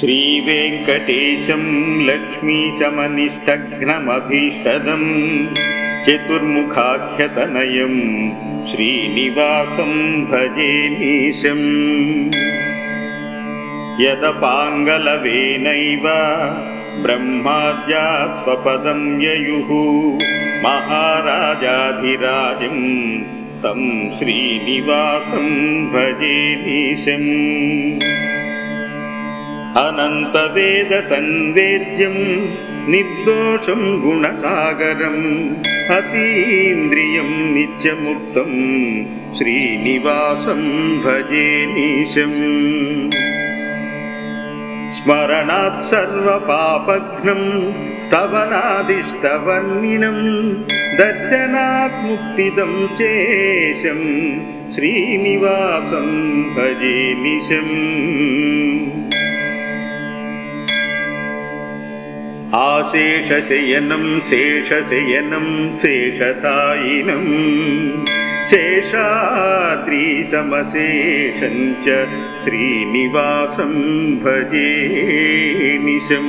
श्रीवेङ्कटेशं लक्ष्मीशमनिष्टघ्नमभीष्टदम् चतुर्मुखाख्यतनयं श्रीनिवासं भजेमीशम् यदपाङ्गलवेनैव ब्रह्माद्या स्वपदं ययुः महाराजाधिराजं तं श्रीनिवासं भजेमीशम् अनन्तवेदसन्वेद्यं निर्दोषं गुणसागरम् अतीन्द्रियं नित्यमुक्तं श्रीनिवासं भजे नीशम् स्मरणात् सर्वपापघ्नं स्तवनादिष्टवर्णिनं दर्शनात् मुक्तिदं चेशं श्रीनिवासं भजे निशम् ആശേഷശയനം ശേഷശയനം ശേഷസായിനം. ശേഷാദ്രീസമശേഷം ച ശ്രീനിവാസം ഭജേ നിശം.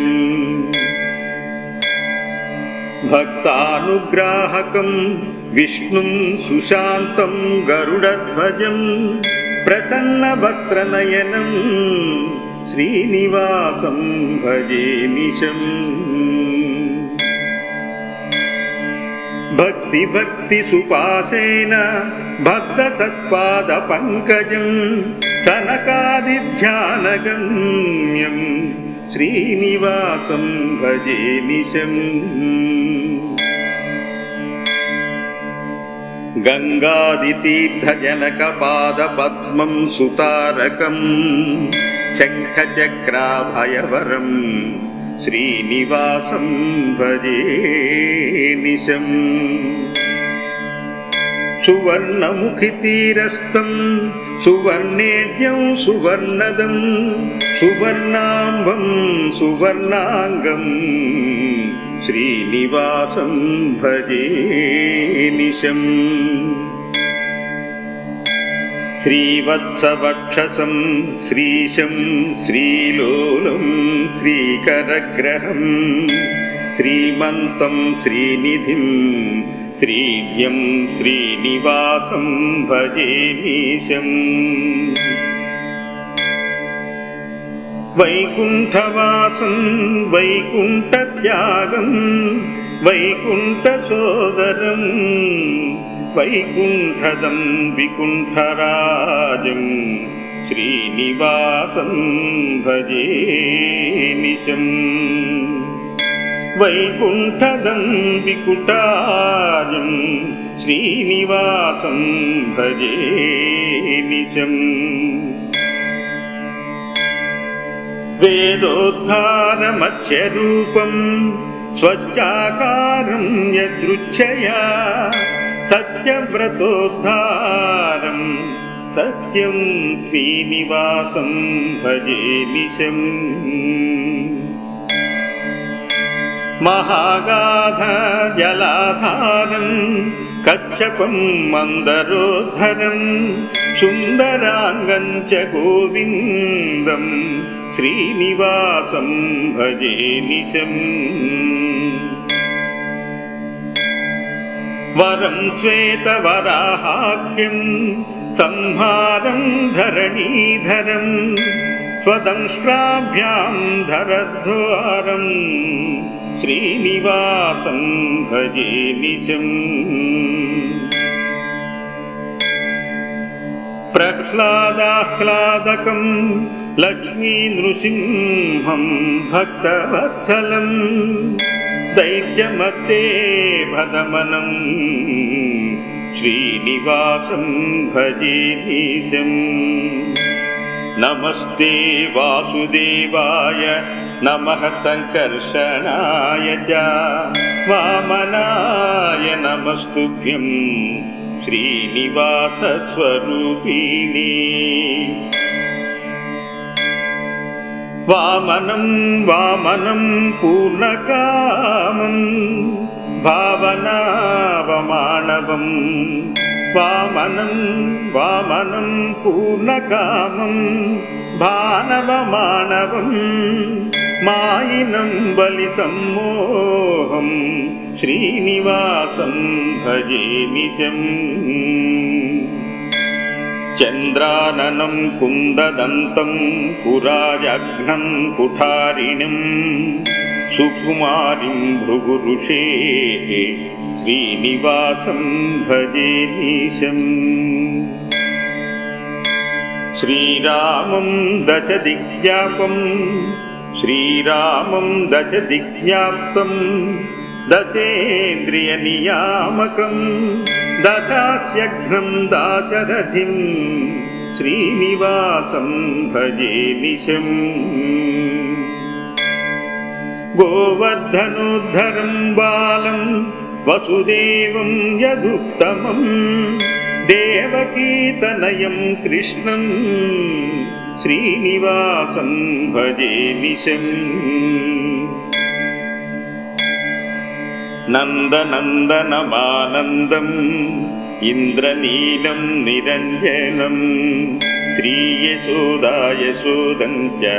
ഭക്താനുഗ്രാഹകം വിഷ്ണും സുശാന്തം ഗരുഡധ്വജം പ്രസന്നഭക്തനയനം श्रीनिवासं भजे निशम् भक्तिभक्तिसुपासेन भक्तसत्पादपङ्कजं सनकादिध्यानगम्यं श्रीनिवासं भजे निशम् गङ्गादितीर्थजनकपादपद्मं सुतारकम् शङ्खचक्राभयवरं श्रीनिवासं भजे निशम् सुवर्णमुखितीरस्थं सुवर्णेड्यं सुवर्णदं सुवर्णाम्बं सुवर्णाङ्गं श्रीनिवासं भजे निशम् श्रीवत्सवक्षसं श्रीशं श्रीलोलं श्रीकरग्रहं श्रीमन्तं श्रीनिधिं श्रीड्यं श्रीनिवासं भजे नीशम् वैकुण्ठवासं वैकुण्ठत्यागं वैकुण्ठसोदरम् वैकुण्ठदं विकुण्ठराजं श्रीनिवासं भजे निशम् वैकुण्ठदं विकुटाजं श्रीनिवासं भजे निशम् वेदोद्धारमत्स्यरूपं स्वच्छाकारं यदृच्छया सत्यव्रतोद्धारं सत्यं श्रीनिवासं भजे निशम् महागाधजलाधारं कच्छपं मन्दरोद्धरं सुन्दराङ्गं च गोविन्दं श्रीनिवासं भजे निशम् वरं श्वेतवराहाख्यं संहारं धरणीधरं स्वदंष्ट्राभ्यां धरद्वारं श्रीनिवासं भजे निशम्। प्रह्लादाह्लादकं लक्ष्मीनृसिंहं भक्तवत्सलम् दैत्यमत्ते भदमनं श्रीनिवासं भजेनीशम् नमस्ते वासुदेवाय नमः सङ्कर्षणाय च। वामनाय नमस्तुभ्यं श्रीनिवासस्वरूपिणी వామనం వామనం పూర్ణకామం భావనావమాణవం వామనం వామనం పూర్ణకామం భానవమాణవం మాయినం బలి సమ్మోహం శ్రీనివాసం భజే నిశం. चन्द्राननं कुन्ददन्तं पुराजग्नम् कुठारिणम् सुकुमारीं भृगुरुषेः श्रीनिवासं भजेनीशम् श्रीरामं दशदिख्यापम् श्रीरामं दशदिव्याप्तं दशेन्द्रियनियामकम्। दशास्यघ्नम् दाशरथिम् श्रीनिवासं भजे निशम्। गोवर्धनुद्धरं बालं वसुदेवं यदुत्तमम् देवकीर्तनयं कृष्णम् श्रीनिवासं भजे निशम्। కృష్ణం శ్రీనివాసం భజే నిశం నందనందనమానందం ఇంద్రనీలం నిరంజనం శ్రీయశోదాయశోదం చ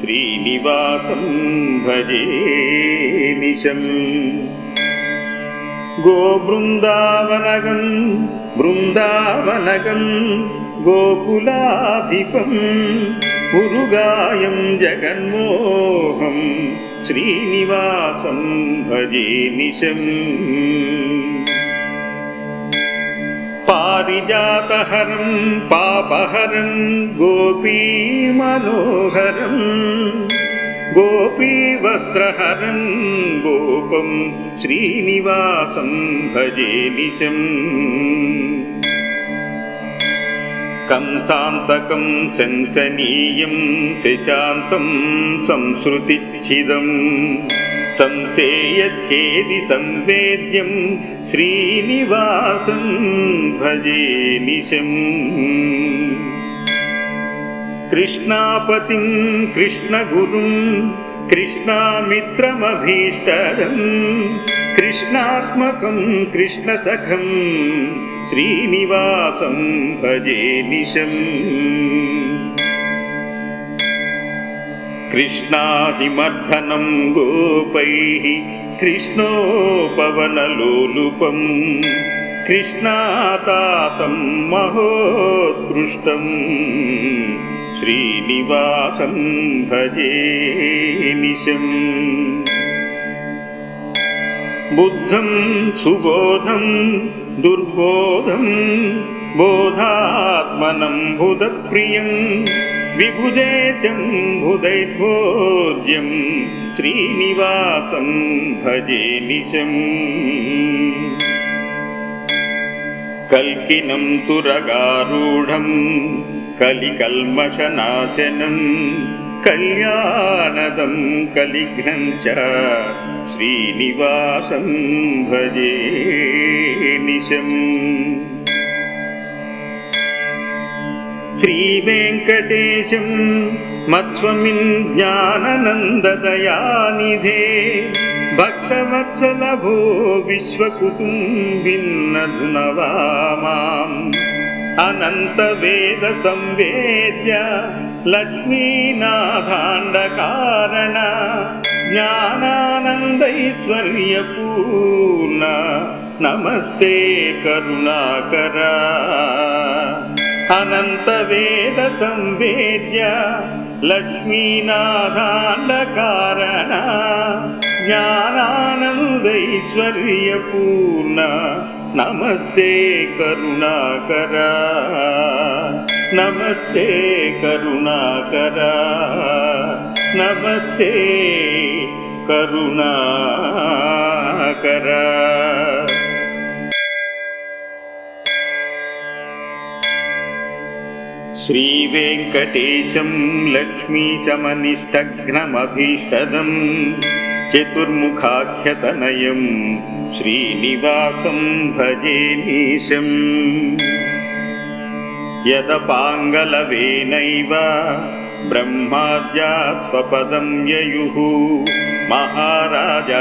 శ్రీనివాసం భజే నిశం ശ്രീനിവാസം ഭജേ നിശം. പാരിജാതഹരം പാപഹരം ഗോപീ മനോഹരം. ഗോപീവസ്ത്രഹരം ഗോപം ശ്രീനിവാസം ഭജേ നിശം. కంసాంతకం శంసనీయం శశాంతం సంశ్రుతిచ్చిదం సంశేయచ్చేది సంవేద్యం శ్రీనివాసం భజే నిశం కృష్ణాపతిం కృష్ణగురుం కృష్ణామిత్రమభీష్టరం కృష్ణాత్మకం కృష్ణసఖం శ్రీనివాసం భజే నిశం. కృష్ణాహిమర్ధనం గోపై కృష్ణోపవనలోలుపం కృష్ణాతాతం మహోత్కృష్టం శ్రీనివాసం భజే నిశం. బుద్ధం సుబోధం దుర్బోధం బోధాత్మనం బుధప్రియం విభుదేశం బుధైర్భోజ్యం శ్రీనివాసం భజే నిశం కల్కినం తురగారూఢం కలికల్మషనాశనం కళ్యాణదం కలిఘ్నం చ శ్రీనివాసం భజే నిశం. శ్రీవేంకటేశం మత్స్వమిన్ జ్ఞాననందదయానిధే. భక్తవత్సలభో విశ్వకుటుంబిన్నధునవామాం అనంతవేద సంవేద్య లక్ష్మీనాథాండకారణ. జ్ఞానానందైశ్వర్యపూర్ణ నమస్తే కరుణాకరా. అనంతవేద సంవేద్య లక్ష్మీనాథాండకారణ. జ్ఞానానందైశ్వర్యపూర్ణ. నమస్తే కరుణాకరా. నమస్తే కరుణాకరా. నమస్తే కరుణాకరా श्रीवेङ्कटेशं लक्ष्मीशमनिष्टघ्नमभीष्टदम् चतुर्मुखाख्यतनयं श्रीनिवासं भजे नीशम् यदपाङ्गलवेनैव ब्रह्माद्या स्वपदं ययुः महाराजाधिराजम्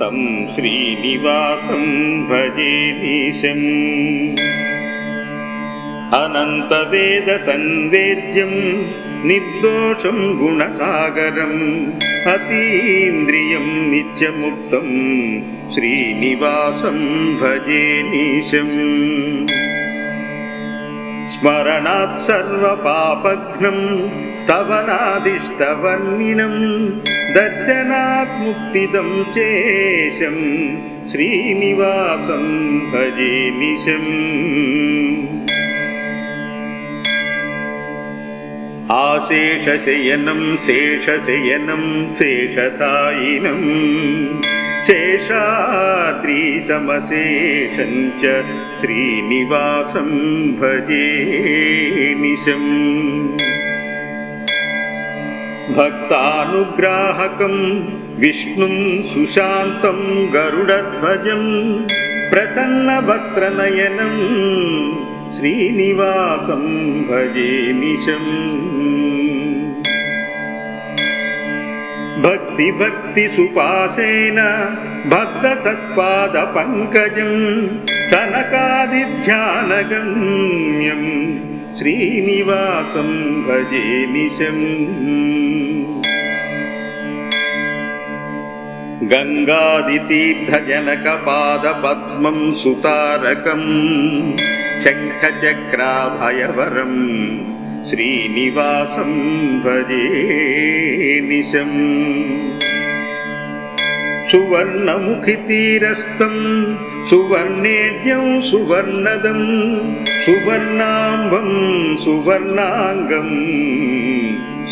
तं श्रीनिवासं भजेनीशम् अनन्तवेदसन्वेद्यम् निर्दोषं गुणसागरम् अतीन्द्रियं नित्यमुक्तं श्रीनिवासं भजेनीशम् శ్రీనివాసం భజే నీశం స్మరణాత్ సర్వపాపఘ్నం స్తవనాదిష్టవర్ణినం దర్శనాత్ ముక్తిదం చేశం శ్రీనివాసం భజే నిశం ఆశేషశయనం శేషశయనం శేషసాయినం శేషాద్రీసమశేషం చ శ్రీనివాసం భజే నిశం భక్తానుగ్రాహకం విష్ణుం సుశాంతం గరుడధ్వజం ప్రసన్నవక్త్రనయనం భక్తి భక్తి సుపాసేన భక్త సత్పాద పంకజం సనకాది ధ్యానగమ్యం శ్రీనివాసం భజే నిశం. గంగాదితీర్థజనక పాద పద్మం ശ്രീനിവാസം ഭജേ സുവർണമുഖി തീരസ്ഥം സുവർണേഢ്യം സുവർണദം സുവർണാംബം സുവർണാംഗം.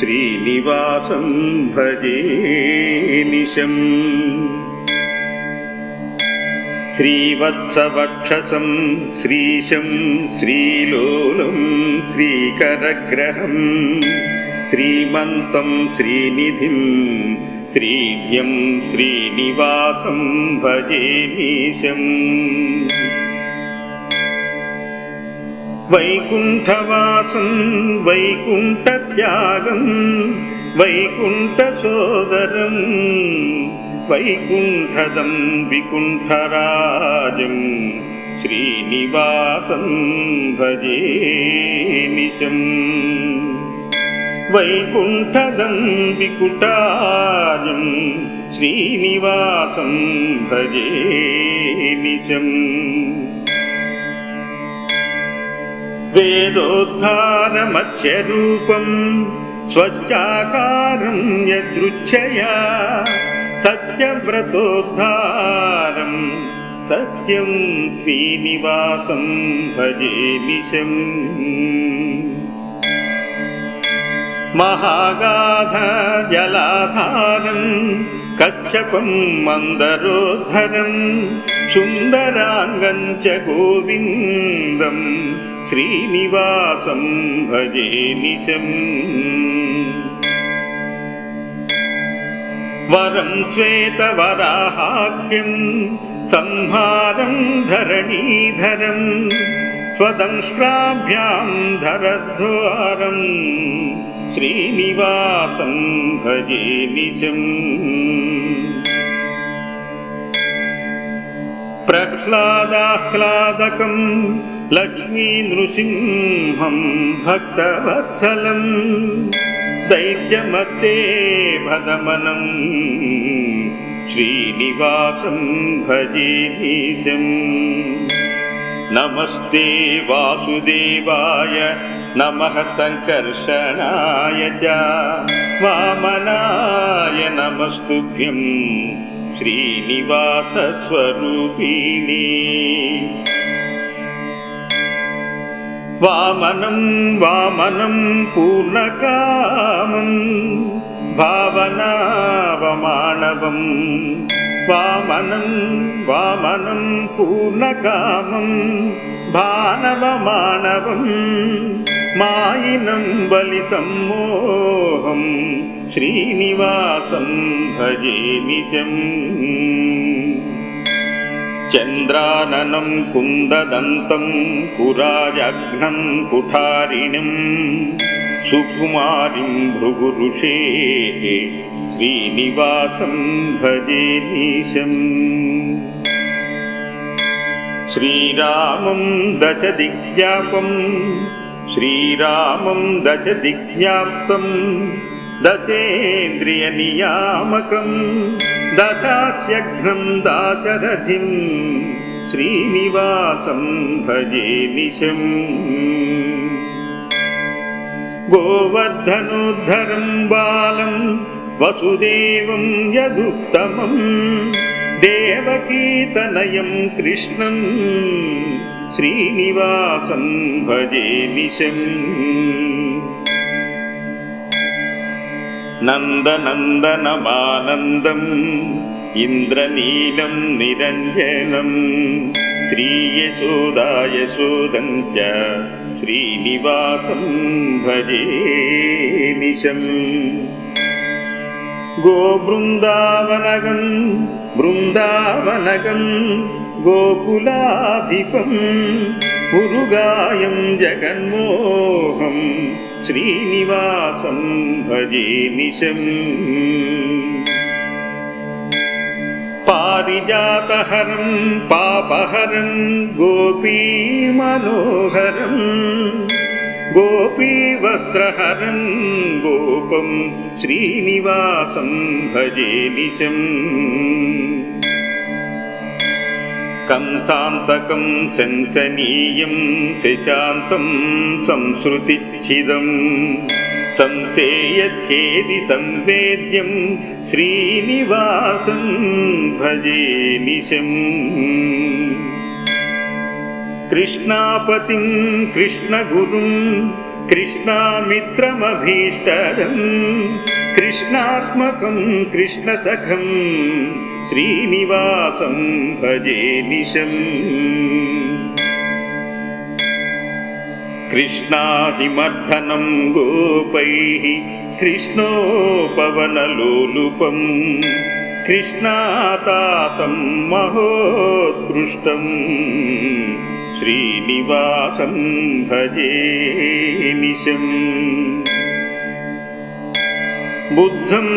ശ്രീനിവാസം ഭജേനിശം భజే నిశం శ్రీవత్సవక్షసం శ్రీశం శ్రీలోలం శ్రీకరగ్రహం శ్రీమంతం శ్రీనిధిం శ్రీవ్యం శ్రీనివాసం భజేమీశం వైకుంఠవాసం వైకుంఠత్యాగం వైకుంఠసోదరం వైకుంఠదం వికుంఠరాజం శ్రీనివాసం భజే నిశం. వైకుంఠదం వికుటాజం శ్రీనివాసం భజే నిశం. వేదోద్ధారమత్స్యరూపం స్వచ్ఛాకారం యదృచ్ఛయా సత్యవ్రతోద్ధారం సత్యం శ్రీనివాసం భజే నిశం. మహాగాధ జలాధారం కచ్చపం మందరోద్ధరం సుందరాంగం చ గోవిందం वरं श्वेतवराहाख्यं संहारं धरणीधरम् स्वदंष्ट्राभ्यां धरद्वारम् श्रीनिवासं भजे निशम्। प्रह्लादाह्लादकं लक्ष्मीनृसिंहं भक्तवत्सलम् दैत्यमते भदमनम् श्रीनिवासं भजीनीशं नमस्ते वासुदेवाय नमः सङ्कर्षणाय च। वामनाय नमस्तुभ्यं श्रीनिवासस्वरूपिणी। వామనం వామనం పూర్ణకామం భావనావమానవం. వామనం వామనం పూర్ణకామం భానవమానవం మాయినం బలి సమ్మోహం శ్రీనివాసం భజే నిశం. चन्द्राननं कुन्ददन्तं पुराजग्नं कुठारिणीं सुकुमारीं भृगुरुषेः श्रीनिवासं भजेनीशम् श्रीरामं दशदिख्यापं श्रीरामं दशदिख्व्याप्तं दशेन्द्रियनियामकम् దశ దిగ్వ్యాప్తం దశేంద్రియ నియామకం దశాస్యఘ్నం దాశరథిం శ్రీనివాసం భజే నిశం గోవర్ధనోద్ధరం బాలం వసుదేవం యదుత్తమం దేవకీతనయం కృష్ణం శ్రీనివాసం భజే నిశం నందనందనమానందం ఇంద్రనీలం నిరంజనం శ్రీయశోదాయశోదం చ శ్రీనివాసం భజే నిశం ശ്രീനിവാസം ഭജേ നിശം പാരിജാതഹരം പാപഹരം ഗോപീമനോഹരം ഗോപീവസ്ത്രഹരം ഗോപം ശ്രീനിവാസം ഭജേ നിശം గోపీవస్త్రహరం గోపం శ్రీనివాసం భజే నిశం కంసాంతకం శంసనీయం శశాంతం సంశ్రుతిచ్చిదం సంసేయచ్చేది సంవేద్యం శ్రీనివాసం భజే నిశం. కృష్ణాపతిం కృష్ణగురుం కృష్ణామిత్రమభీష్టదం కృష్ణాత్మకం కృష్ణసఖం శ్రీనివాసం భజే నిశం. కృష్ణాదిమర్ధనం గోపైः కృష్ణోపవనలోలుపం బుద్ధం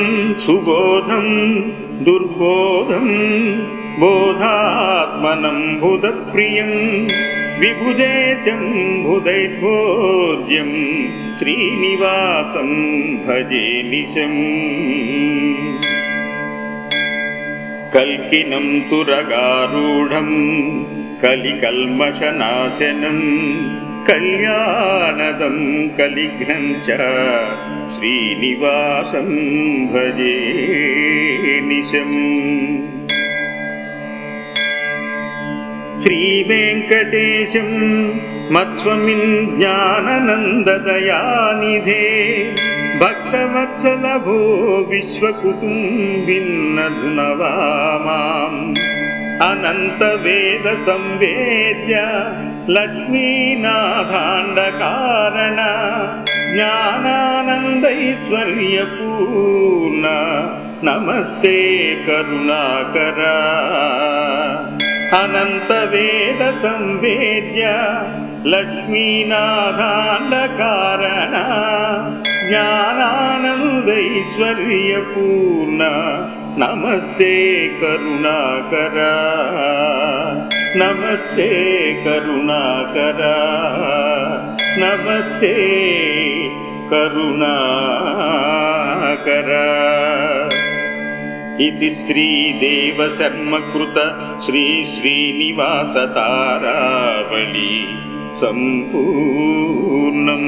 సుబోధం దుర్బోధం బోధాత్మనం బుధప్రియం విభుదేశం బుధైర్భోజ్యం శ్రీనివాసం భజే నిశం. కల్కినం తురగారూఢం కలికల్మషనాశనం కళ్యాణదం కలిఘ్నం చ శ్రీనివాసం భజే నిశం. శ్రీవేంకటేశం మత్స్వమిన్ జ్ఞాననందదయానిధే. భక్తవత్సల భో విశ్వకుటుంబిన్నధునవామాం అనంత వేద సంవేద్య లక్ష్మీనాథాండకారణ జ్ఞానానందైశ్వర్యపూర్ణ. నమస్తే కరుణాకరా. అనంత వేద సంవేద్య లక్ష్మీనాథాండకారణ. జ్ఞానానందైశ్వర్యపూర్ణ. నమస్తే కరుణాకర ఇది శ్రీదేవశర్మకృత శ్రీ శ్రీనివాస తారావళి సంపూర్ణం